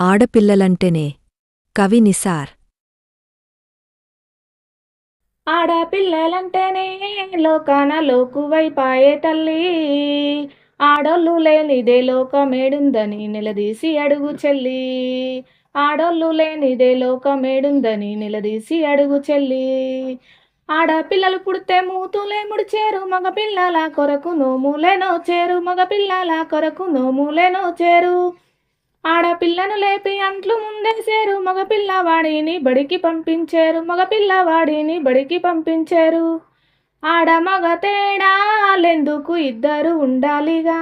ఆడపిల్లలంటేనే కవి నిసార్. ఆడపిల్లలంటేనే లోకాన లోకువైపాయే తల్లి. ఆడోళ్ళు లేనిదే లోకమేడుందని నిలదీసి అడుగు చెల్లి. ఆడోళ్ళు లేనిదే లోకమేడుందని నిలదీసి అడుగు చెల్లి. ఆడపిల్లలు పుడితే మూతులే ముడిచేరు మగపిల్లల కొరకు నోములేనో చేరు మగపిల్లల కొరకు నోములేనో చేరు ఆడపిల్లను లేపి అంట్లు ముందేశారు. మగపిల్లవాడిని బడికి పంపించారు. మగపిల్లవాడిని బడికి పంపించారు. ఆడ మగ తేడాలెందుకు ఇద్దరు ఉండాలిగా.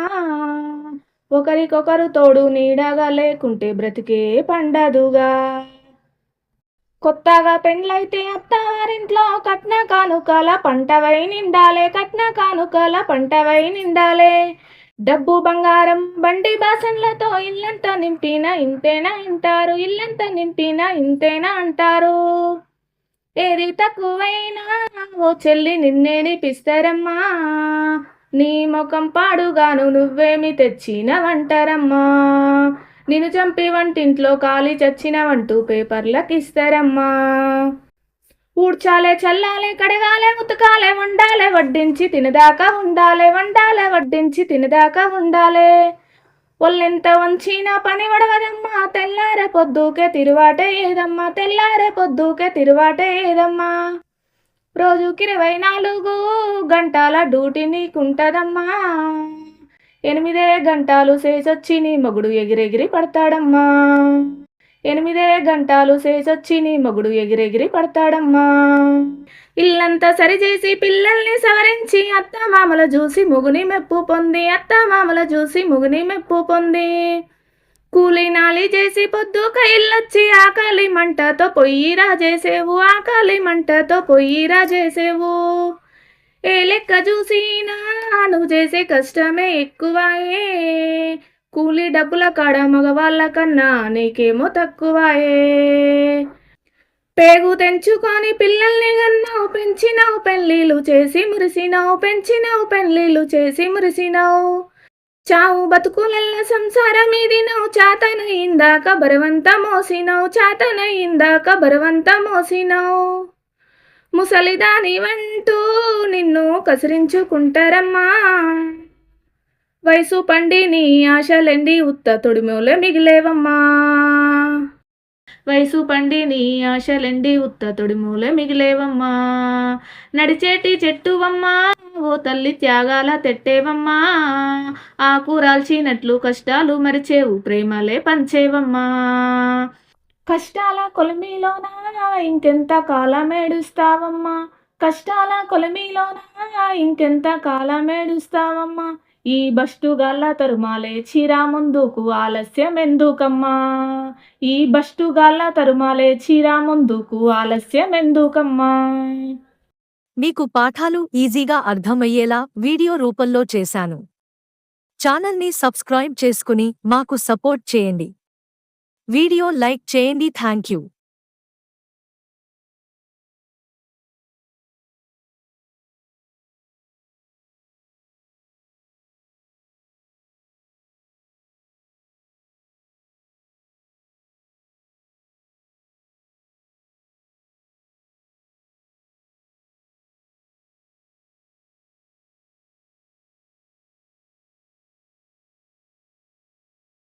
ఒకరికొకరు తోడు నీడగా లేకుంటే బ్రతికే పండదుగా. కొత్తగా పెండ్లైతే అత్తవారింట్లో కట్న కానుకల పంటవై నిండాలే కట్న కానుకల పంటవై నిండాలే. డబ్బు బంగారం బండి బాసన్లతో ఇల్లంతా నింపిన ఇంతేనా అంటారు ఇల్లంతా నింపిన ఇంతేనా అంటారు? ఏది తక్కువైనా ఓ చెల్లి నిన్నే నిపిస్తారమ్మా. నీ ముఖం పాడుగాను నువ్వేమి తెచ్చినవంటారమ్మా నిన్ను చంపి వంటింట్లో ఖాళీ చచ్చినవంటూ పేపర్లకు ఇస్తారమ్మా ఊడ్చాలే చల్లాలే కడగాలే ఉతకాలే వడ్డించి తినదాకా ఉండాలే వండాలే వడ్డించి తినదాకా ఉండాలే. ఒళ్ళెంత వంచినా పని వడవదమ్మా తెల్లారే పొద్దుకే తిరువాటే ఏదమ్మా తెల్లార పొద్దుకే తిరువాటే ఏదమ్మా. రోజుకి ఇరవై నాలుగు గంటల డ్యూటీ నీకుంటదమ్మా. ఎనిమిదే గంటలు చేసొచ్చి నీ మొగుడు ఎగిరెగిరి పడతాడమ్మా. ఎనిమిదే గంటలు చేసొచ్చి నీ మొగుడు ఎగిరెగిరి పడతాడమ్మా. ఇల్లంతా సరిచేసి పిల్లల్ని సవరించి అత్త మామల చూసి ముగుని మెప్పు పొంది అత్త మామల చూసి ముగుని మెప్పు పొంది. కూలి నాలి చేసి పొద్దు కైళ్ళొచ్చి ఆకలి మంటతో పొయ్యి రాజేసేవు ఆకలి మంటతో పొయ్యి రాజేసేవు ఏ లెక్క చూసినా నువ్వు చేసే కష్టమే ఎక్కువయే. కూలి డబ్బుల కాడ మగవాళ్ళ కన్నా నీకేమో తక్కువాయే. పేగు తెంచుకొని పిల్లల్ని గన్నావు పెంచినావు పెళ్ళిళ్ళు చేసి మురిసినావు పెంచినావు పెళ్ళిళ్ళు చేసి మురిసినావు. చావు బతుకులల్ల సంసారం ఇది నువ్వు చాతనయిందాక బరవంత మోసినావు చాతనయిందాక బరవంత మోసినావు. ముసలిదాని వంటూ నిన్ను కసిరించుకుంటారమ్మా. వయసు పండి నీ ఆశలెండి ఉత్త తొడిమూల మిగిలేవమ్మా. వయసు పండి నీ ఆశలెండి ఉత్త తొడిమూల మిగిలేవమ్మా. నడిచేటి చెట్టువమ్మా ఓ తల్లి త్యాగాల తెట్టేవమ్మా. ఆకు రాల్చినట్లు కష్టాలు మరిచేవు ప్రేమలే పంచేవమ్మా. కష్టాల కొలిమిలోనా ఇంకెంత కాలం ఏడుస్తావమ్మా కష్టాల కొలిమిలోనా ఇంకెంత కాలం ఏడుస్తావమ్మా ఈ బస్టు తరుమాలే చీరా ముందుకు ఆలస్యం ఎందుకమ్మా ఈ బస్టు తరుమాలే చీరా ముందుకు ఆలస్యం ఎందుకమ్మా మీకు పాఠాలు ఈజీగా అర్థమయ్యేలా వీడియో రూపంలో చేశాను. ఛానల్ని సబ్స్క్రైబ్ చేసుకుని మాకు సపోర్ట్ చేయండి. వీడియో లైక్ చేయండి. Thank you